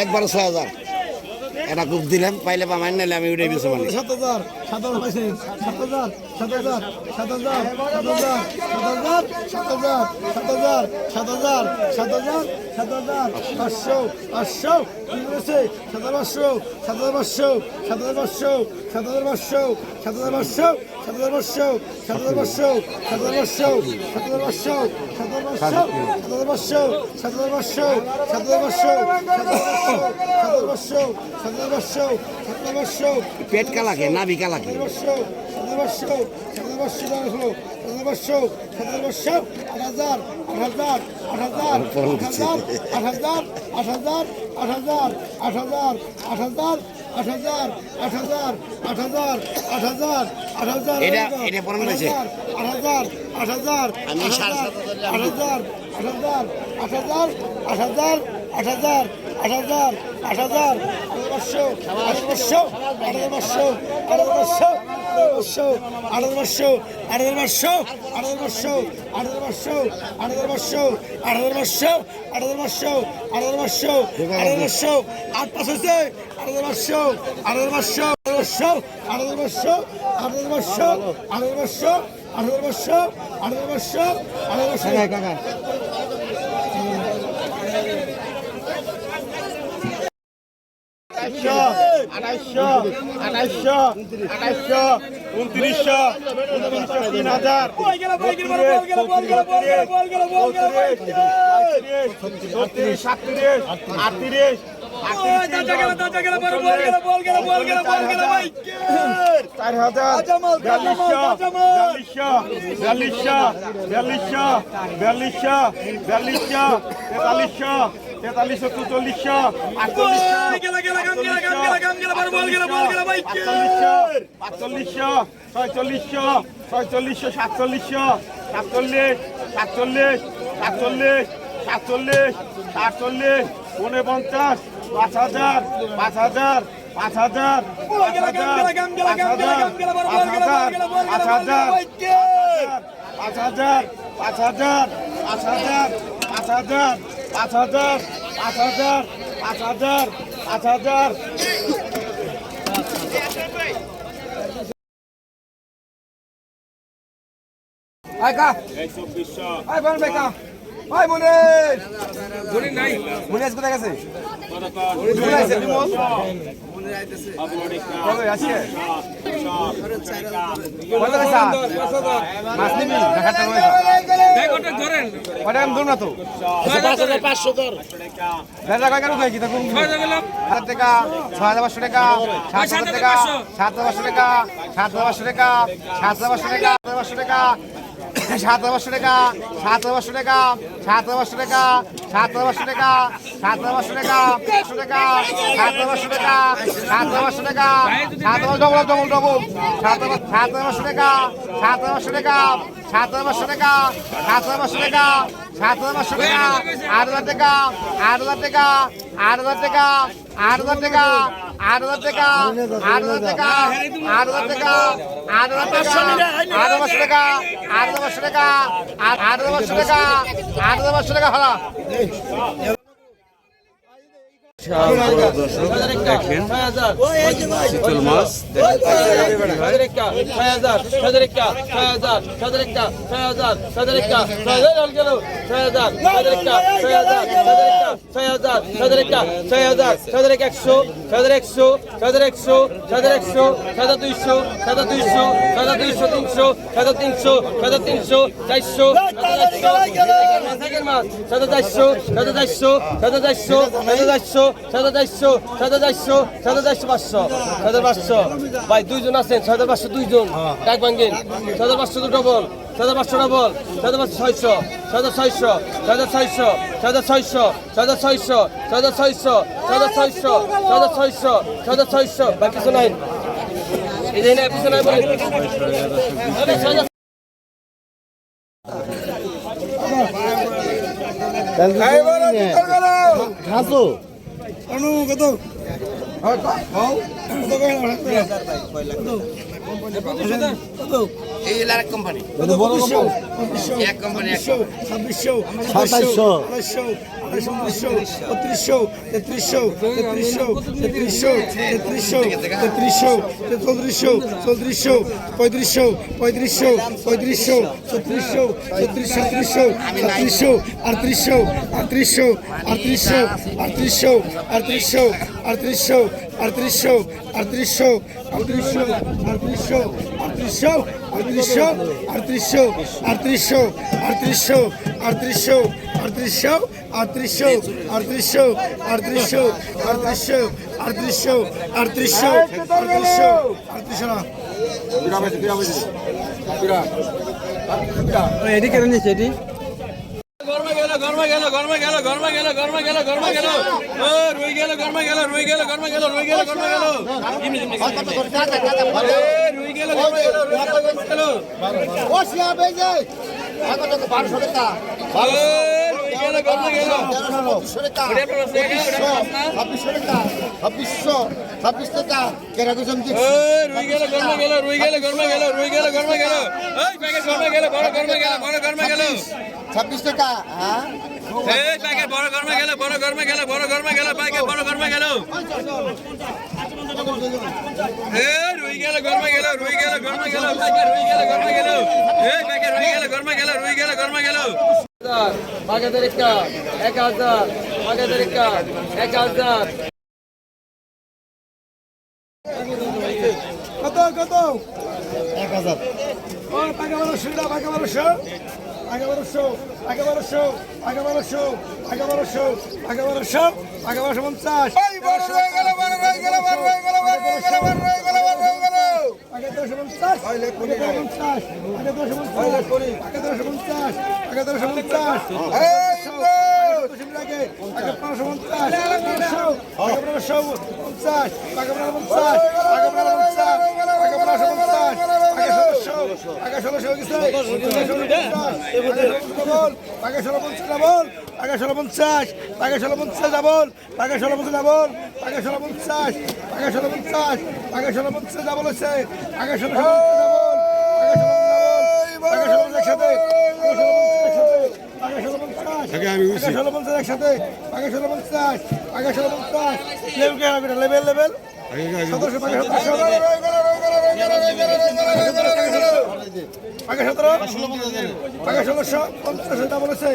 একবার ছয় হাজার। এটা খুব দিলাম, পাইলে পামাই নাইলে আমি উঠে মানে সাত হাজার সাত হাজার সাত হাজার। সাত হাজার সাত হাজার সাত হাজার সাত হাজার সাত হাজার সাত হাজার সাত হাজার সাত হাজার পাঁচশো পাঁচশো কি বলেছে সাত হাজার পাঁচশো সাত হাজার পাঁচশো সাত হাজার পাঁচশো সাত হাজার পাঁচশো সাত হাজার পাঁচশো সাত হাজার পাঁচশো সাত হাজার পাঁচশো সাত হাজার পাঁচশো সাত হাজার পাঁচশো সাত হাজার পাঁচশো সাত হাজার পাঁচশো সাত হাজার পাঁচশো সাত হাজার পাঁচশো সাত হাজার পাঁচশো সাত হাজার পাঁচশো সাত হাজার পাঁচশো পেট নাভি কালাকে পাঁচশো সাত পাঁচশো সাত পাঁচশো টাকা হলো সাত পাঁচশো সাত পাঁচশো আট হাজার আট হাজার আট হাজার আট হাজার আট হাজার আট হাজার আট হাজার আট হাজার আট হাজার আট হাজার আট হাজার আট হাজার আট হাজার? আট হাজার আট হাজার আট হাজার সাত হাজার আট হাজার আট হাজার আট হাজার আট হাজার আট হাজার আট হাজার আট হাজার আট পাঁচশো আট পাঁচশো আট আট পাঁচশো আট পাঁচশো আট পাঁচশো আট পাঁচশো আট পাঁচশো আট পাঁচশো আট পাঁচশো আট পাঁচশো আট পাঁচশো আট পাঁচশো আট পাঁচ হচ্ছে আট পাঁচশো আট পাঁচশো আট পাঁচশো আট পাঁচশো আট পাঁচশো আট পাঁচশো আট পাঁচশো আট পাঁচশো আট পাঁচশো আঠাইশো আঠাইশো আঠাইশো উনত্রিশশো উনত্রিশশো তিন হাজার ছত্রিশ সাতত্রিশ আটত্রিশ চার হাজার। বিয়াল্লিশশো বিয়াল্লিশশো বিয়াল্লিশশো বিয়াল্লিশশো বিয়াল্লিশশো তেতাল্লিশশো তেতাল্লিশশো চুচল্লিশশো আটচল্লিশশো পাঁচচল্লিশশো ছয়চল্লিশশো ছয়চল্লিশশো সাতচল্লিশশো সাতচল্লিশ সাতচল্লিশ সাতচল্লিশ সাতচল্লিশ সাতচল্লিশ উনপঞ্চাশ পাঁচ হাজার পাঁচ হাজার পাঁচ হাজার পাঁচ হাজার পাঁচ হাজার পাঁচ হাজার পাঁচ হাজার পাঁচ হাজার পাঁচ হাজার পাঁচ হাজার পাঁচ হাজার পাঁচ হাজার পাঁচ হাজার পাঁচ হাজার আয়কা আয় বল বেকা ভাই মনে মনে নাই মনে আজকে গেছে মনে ওটা আমি ধরনা তো? কেন কি তখন 6000 টাকা 6500 টাকা 7500 টাকা 7500 টাকা 7500 টাকা 7500 টাকা 7500 টাকা সাত পাঁচশো টাকা সাত পাঁচশো টাকা সাত পাঁচশো টাকা সাত পাঁচশো টাকা সাত পাঁচশো টাকা পাঁচশো টাকা সাত পাঁচশো টাকা সাত পাঁচশো টাকা সাত পাঁচ ডবল ডবল ডবল সাত সাত পাঁচশো টাকা সাত পাঁচশো টাকা সাত পাঁচশো টাকা সাত পাঁচশো টাকা সাত পাঁচশো টাকা আট হাজার টাকা আট হাজার টাকা আট হাজার টাকা আট হাজার টাকা আট হাজার টাকা আট হাজার টাকা আট হাজার টাকা আট হাজার পাঁচশো টাকা আট পাঁচশো টাকা আট পাঁচশো টাকা আট হাজার পাঁচশো হলা দেখেন শীতল মাছ একশো সাদের একশো সাদের একশো সাদের একশো সাদা দুইশো সাদা দুইশো সাদা দুইশো তিনশো সাদা তিনশো সাদা তিনশো চারশো সাদা চারশো সাদা চারশো সাদা চারশো সাদা চারশো সাদা চারশো সাদা চারশো সাদা চারশো পাঁচশো সাদা পাঁচশো। ভাই দুইজন আছেন সাদা পাঁচশো দুইজন। ডাক ভাঙ্গেন। সাদা পাঁচশো তো ডবল সাদা পাঁচশো ডবল সাদা পাঁচশো ছয়শো সাদা ছয়শো সাদা ছয়শো সাদা ছয়শো সাদা ছয়শো সাদা ছয়শো সাদা ছয়শো সাদা ছয়শো সাদা ছয়শো। ভাই কিছু নাই। এই যে না কিছু নাই বলে সাদা এই Ano ka to? সাতাইশো তেত্রিশশো তেত্রিশশো তেত্রিশশো তেত্রিশশো তেত্রিশশো তেত্রিশশো চৌত্রিশশো চৌত্রিশশো পঁয়ত্রিশশো পঁয়ত্রিশশো পঁয়ত্রিশশো ছত্রিশশো ছত্রিশ সাঁত্রিশশো সাঁত্রিশশো আটত্রিশশো আটত্রিশশো আটত্রিশশো আটত্রিশশো আটত্রিশশো আটত্রিশশো আটত্রিশশো আটত্রিশশো আটত্রিশশো আটত্রিশশো আটত্রিশশো আটত্রিশশো আটত্রিশশো আটত্রিশশো আটত্রিশশো আটত্রিশশো আটত্রিশশো আটত্রিশশো আটত্রিশশো আটত্রিশশো আটত্রিশশো আটত্রিশশো আটত্রিশশো আটত্রিশশো আটত্রিশশো না এটি কেন নিচ্ছে এটি গেল গরমে গেল গরমে গেল গরমে গেল গরমে গেল গরমে গেল ও রুই গেল গরমে গেল রুই গেল গরমে গেল রুই গেল গরমে গেল রুই গেল গরমে গেল রুই গেল ও শিয়া বেজে আগত তো 1200 টাকা গেল 1300 টাকা ওটা আপনার আছে, এটা আপনার আছে না? 2600 টাকা 2600 26 টাকা কেরা কইছম এ, রুই গেল গরমে গেল রুই গেল গরমে গেল রুই গেল গরমে গেল গরমে গেল বড় গরমে গেল বড় গরমে গেল 26 টাকা হ্যাঁ? এই প্যাকেট বড় গরমে গেল বড় গরমে গেল বড় গরমে গেল প্যাকেট বড় গরমে গেল। রুই গেল গরমে গেল রুই গেল গরমে গেল প্যাকেট রুই গেল গরমে গেল। এই প্যাকেট রুই গেল গরমে গেল রুই গেল গরমে গেল। বাগেদের একটা এক হাজার বাগেদের একটা এক হাজার। কত কত? এক হাজার। ও এগারোশো এগারোশো এগারোশো এগারোশো এগারোশো এগারোশো পঞ্চাশ এগারোশো পঞ্চাশ এগারোশো পঞ্চাশ এগারোশো পঞ্চাশ পঞ্চাশ টাকা ষোলোশো টাকা ষোলো পঞ্চাশ ডাবল আগে ষোলো পঞ্চাশ আগে ষোলো পঞ্চাশ ডাবল টাকা ষোলো পঞ্চাশ ডাবল টাকা ষোলো পঞ্চাশ টাকা ষোলো পঞ্চাশ টাকা ষোলো পঞ্চাশ ডাবল হচ্ছে টাকা ষোলো টাকা ষোলো একসাথে আগে আমি একসাথে আগে 1650 আগে 1650 লেভেল কে হবে লেভেল লেভেল সতেরোশো পঞ্চাশ বলেছে